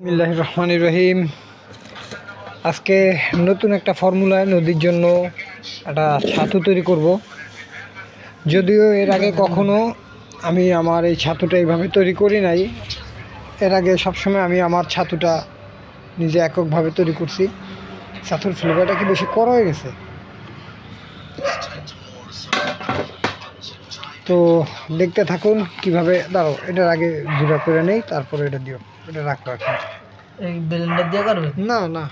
বিসমিল্লাহির রহমান রহিম। আজকে নতুন একটা ফর্মুলায় নদীর জন্য একটা ছাতু তৈরি করব। যদিও এর আগে কখনো আমি আমার এই ছাতুটা এইভাবে তৈরি করি নাই, এর আগে সবসময় আমি আমার ছাতুটা নিজে এককভাবে তৈরি করছি। ছাতুর ফ্লেভারটা কি বেশি করা হয়ে গেছে? তো দেখতে থাকুন কীভাবে দাঁড়ো এটার আগে জুড়া করে নেই, তারপরে এটা দিও। এটা রাখো এখন। এই ব্লেন্ডার দিয়ে করবে? না না।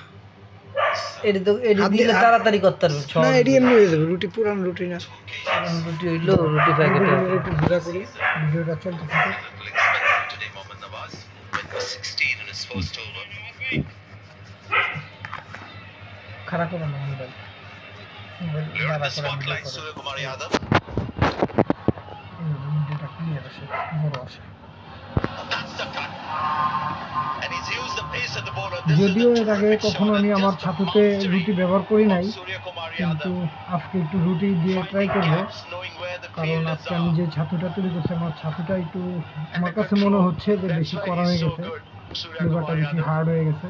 এটি তো এটি দিলে তাড়াতাড়ি করতে পারবে না এটি এমনি হয়ে যাবে রুটি পুরান রুটি না। রুটি হইল রুটি প্যাকেটে একটু ঘুরা করি। ভিডিওটা চলতে থাকে today Mohammad Nawaz went for 16 in his first over. খারাপ করে না মোবাইল মোবাইল করে। Surya Kumar Yadav. ভিডিওটা ক্লিয়ার আসে বড় আসে। যদিও এর আগে কখনো আমি আমার ছাতুতে রুটি ব্যবহার করি নাই কিন্তু আজকে একটু রুটি দিয়ে ট্রাই করব কারণ আজকে আমি যে ছাতুটা তৈরি করছি আমার ছাতুটা একটু আমার কাছে মনে হচ্ছে যে বেশি করা হয়ে গেছে Kumar বেশি হার্ড হয়ে গেছে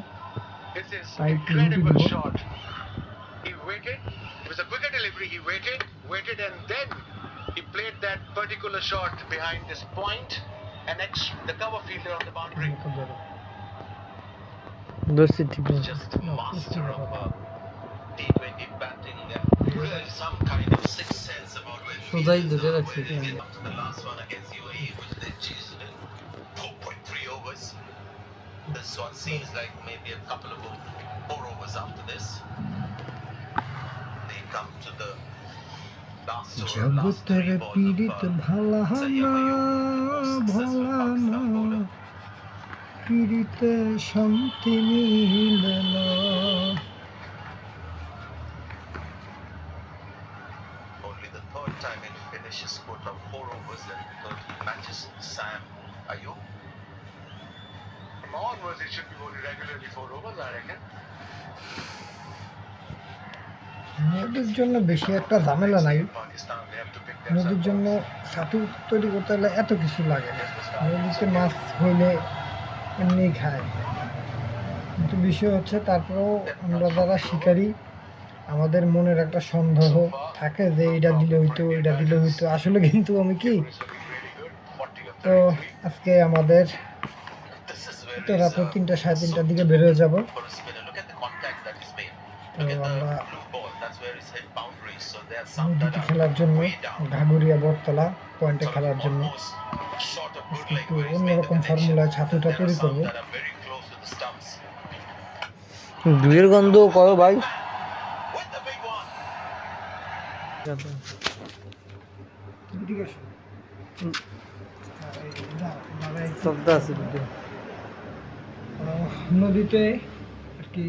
a quicker delivery. He waited, waited, and then he played that particular shot behind this point annex the cover fielder on the boundary. Nasıl tipi? Just master of a uh, T20 batting. Uh, really some kind of sixth sense about where Şuradaydı değil mi? Uh, yani. The last one against UAE was the Jason 4.3 overs. This one seems like maybe a couple of more overs after this. They come to the জগতের পীড়িত uh, ভালা না ভোলা না পীড়িতে শান্তি মিলে না finishes scored now four overs and 13 matches. Sam Ayub. From onwards, it should be bowling regularly four overs, I reckon. নদীর জন্য বেশি একটা ঝামেলা নাই নদীর জন্য ছাতু তৈরি করতে হলে এত কিছু লাগে না নদীতে মাছ হইলে এমনি খায় কিন্তু বিষয় হচ্ছে তারপরেও আমরা যারা শিকারি, আমাদের মনের একটা সন্দেহ থাকে যে এটা দিলে হইতো এটা দিলে হইতো আসলে কিন্তু আমি কি This will be really good. 40 of তো আজকে আমাদের তো রাত্র তিনটা, সাড়ে তিনটার দিকে বের হয়ে যাব. তো আমরা দুটি খেলার জন্য ঘাগুরিয়া বটতলা পয়েন্টে খেলার জন্য। একটু অন্যরকম ফর্মুলায় ছাতুটা তৈরি করবে। দুইয়ের গন্ধ করো ভাই? নদীতে আর কি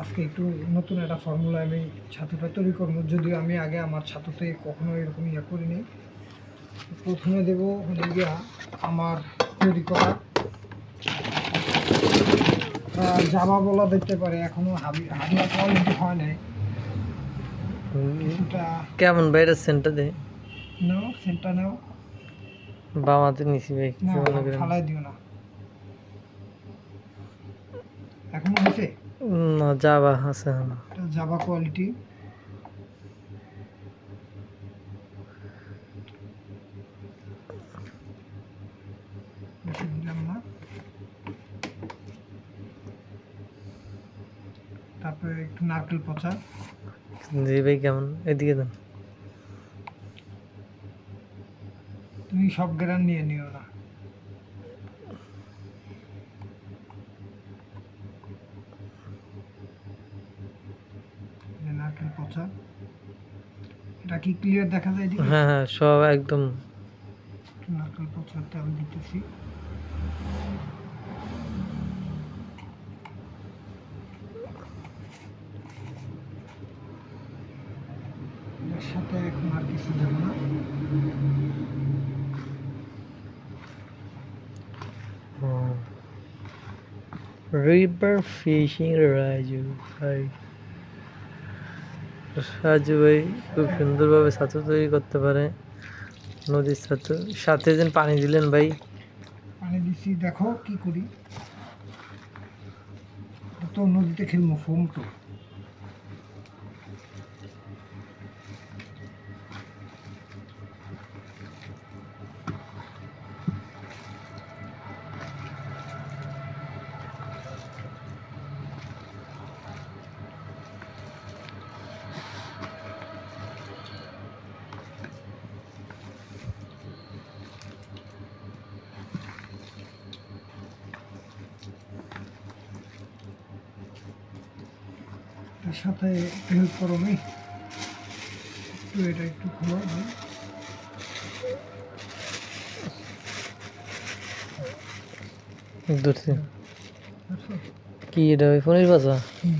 আজকে একটু নতুন একটা ফর্মুলা আমি ছাতুটা তৈরি করব। যদিও আমি আগে আমার ছাতুতে কখনো এরকম ইয়ে করিনি। প্রথমে দেব হলে গিয়া আমার তৈরি করা জামা বলা দেখতে পারে এখনও হাবি হাবিয়া কোয়ালিটি হয় নাই। কেমন বাইরে সেন্টার দে নাও সেন্টার নাও। বামাতে নিছি ভাই কিছু মনে করেন দিও না। এখনও হয়েছে? না যাবা আছে জাভা কোয়ালিটি তারপরে একটু নারকেল পচা। জি ভাই কেমন? এদিকে দেন। তুমি সব গ্রান নিয়ে নিও না এই যে নারকেল পচা এটা কি ক্লিয়ার দেখা যায় এদিকে? হ্যাঁ হ্যাঁ সব একদম। নারকেল পচার তেল দিতেছি। এর সাথে এখন আর কিছু দেব না। রাজু ভাই খুব সুন্দরভাবে ছাতু তৈরি করতে পারে। নদীর ছাতু। সাথে যেন পানি দিলেন ভাই। পানি দিছি, দেখো কি করি। তো নদীতে খেলব ফোম তো সাথে হেল্প করো নি? একটু এটা একটু খোলো। ধরছি। কি এটা ওই ফোনের হুম।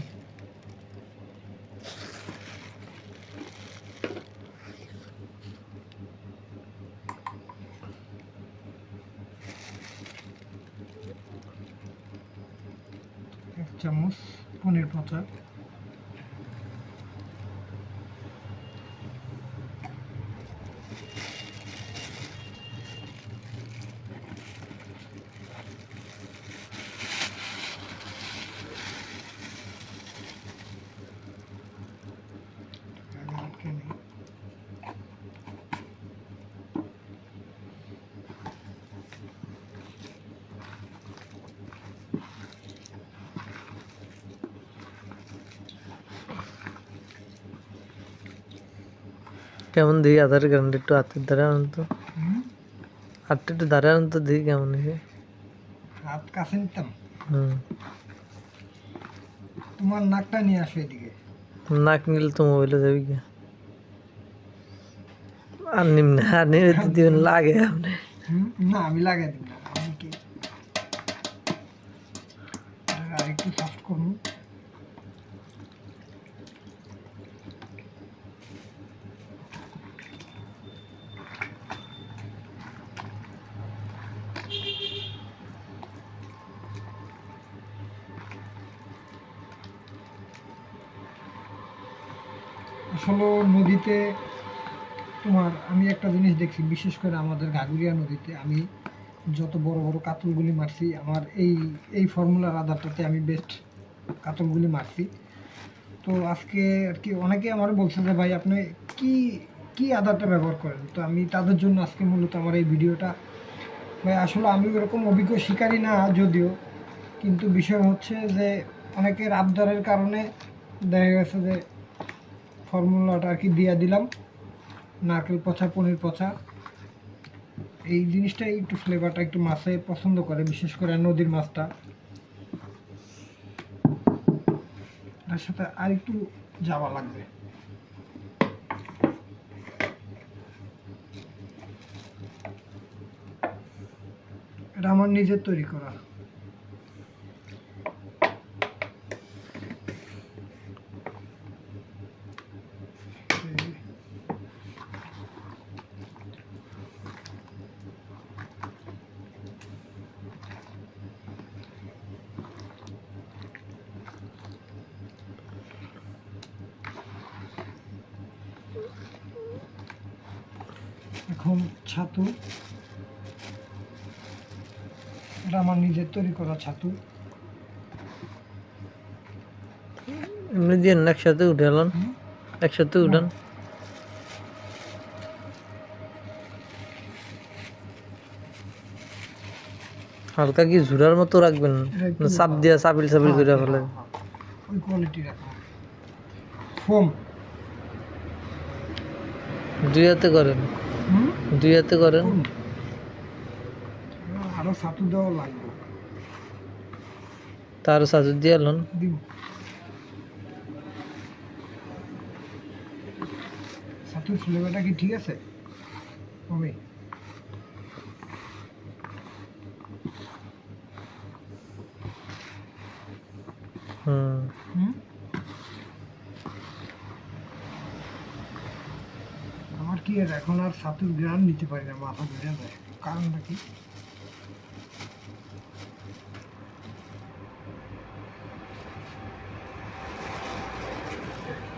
এক চামচ পনির পচা আটকে নেই কেমন দেখি আধার কারণ একটু হাতের দ্বারা আনুন তো। হাতটা একটু দ্বারা আনুন তো দেখি কেমন হয়েছে হাত কাছে নিতাম। হুম। তোমার নাকটা নিয়ে আসো এদিকে। নাক নিলে তো মোবাইলে যাবি কি? আর নিম্ন আর নিয়ে দিবেন লাগে আপনি। না আমি লাগাই দিব। আসলে নদীতে তোমার, আমি একটা জিনিস দেখছি, বিশেষ করে আমাদের ঘাগুরিয়া নদীতে, আমি যত বড় বড় কাতলগুলি মারছি, আমার এই এই ফর্মুলার আধারটাতে আমি বেস্ট কাতলগুলি মারছি। তো আজকে আর কি, অনেকে আমার বলছে যে, ভাই, আপনি কি কি আধারটা ব্যবহার করেন? তো আমি তাদের জন্য আজকে মূলত আমার এই ভিডিওটা, ভাই, আসলে আমি ওরকম অভিজ্ঞ শিকারী না যদিও, কিন্তু বিষয় হচ্ছে যে, অনেকের আবদারের কারণে দেখা গেছে যে ফর্মুলাটা আর কি দিয়ে দিলাম। নারকেল পচা, পনির পচা। এই জিনিসটা, একটু ফ্লেভারটা একটু মাছে পছন্দ করে, বিশেষ করে নদীর মাছটা। তার সাথে আর একটু যাওয়া লাগবে। এটা আমার নিজের তৈরি করা এই এখন ছাতু। এটা আমার নিজের তৈরি করা ছাতু। এমনি দিয়ে একসাথে একসাথে উঠান। হালকা কি ঝুরার মতো রাখবেন? এটা একটু- না চাপ দিয়া চাপিল চাপিল করে হ্যাঁ, ফেলে। হ্যাঁ, হ্যাঁ। ওই কোয়ালিটি রাখো। ফোম। দুই হাতে করেন। দুই হাতে করেন। আরও সাতু দেওয়া লাগবে। তার সাজু দিয়ে লোন। ছাতুর ফ্লেভারটা কি ঠিক আছে? হবে হুম হুম আমার কি আর এখন আর সাতুর গ্রাম নিতে পারি না মাথা ঘুরে যায়। কারণটা কি?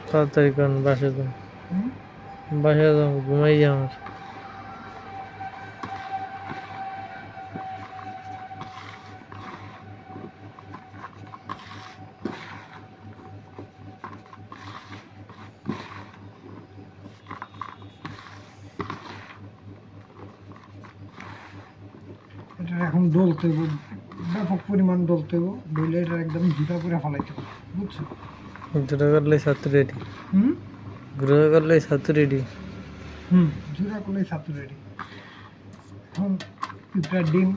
তাড়াতাড়ি করুন বাসে যান। বাসায় বাসে যান ঘুমাই যাও আমার এখন দলতে ব্যাপক পরিমাণ দলতে ডলে এটা একদম জুতা করে ফেলাইতে হবে বুঝছ? জোড়া করলে ছাত্র রেডি। হুম? গুঁড়ো করলে ছাত্র রেডি। হুম জুড়া করলে ছাত্র রেডি। এখন পিঁপড়ার ডিম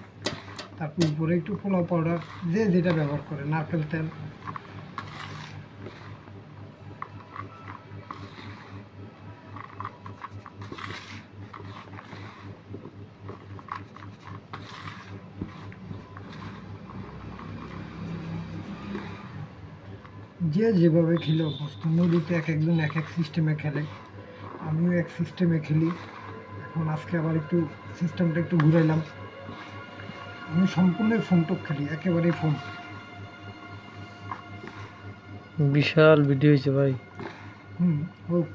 তারপর উপরে একটু পোলাও পাউডার যে যেটা ব্যবহার করে নারকেল তেল। যে যেভাবে খেলে অভ্যস্ত নদীতে এক একজন এক এক সিস্টেমে খেলে। আমিও এক সিস্টেমে খেলি। এখন আজকে আবার একটু সিস্টেমটা একটু ঘুরাইলাম। আমি সম্পূর্ণ ফোনটক খেলি একেবারেই ফোন। বিশাল ভিডিও হয়েছে ভাই। হুম হোক।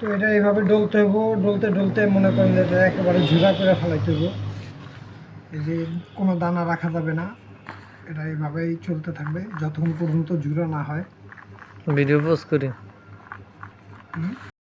তো এটা এইভাবে ডলতে হইব, ডলতে ডলতে মনে করেন যে এটা একেবারে ঝুড়া করে ফেলাইতে হইব এই যে কোনো দানা রাখা যাবে না, এটা এইভাবেই চলতে থাকবে, যতক্ষণ পর্যন্ত ঝুড়া না হয় ভিডিও পোস্ট করি।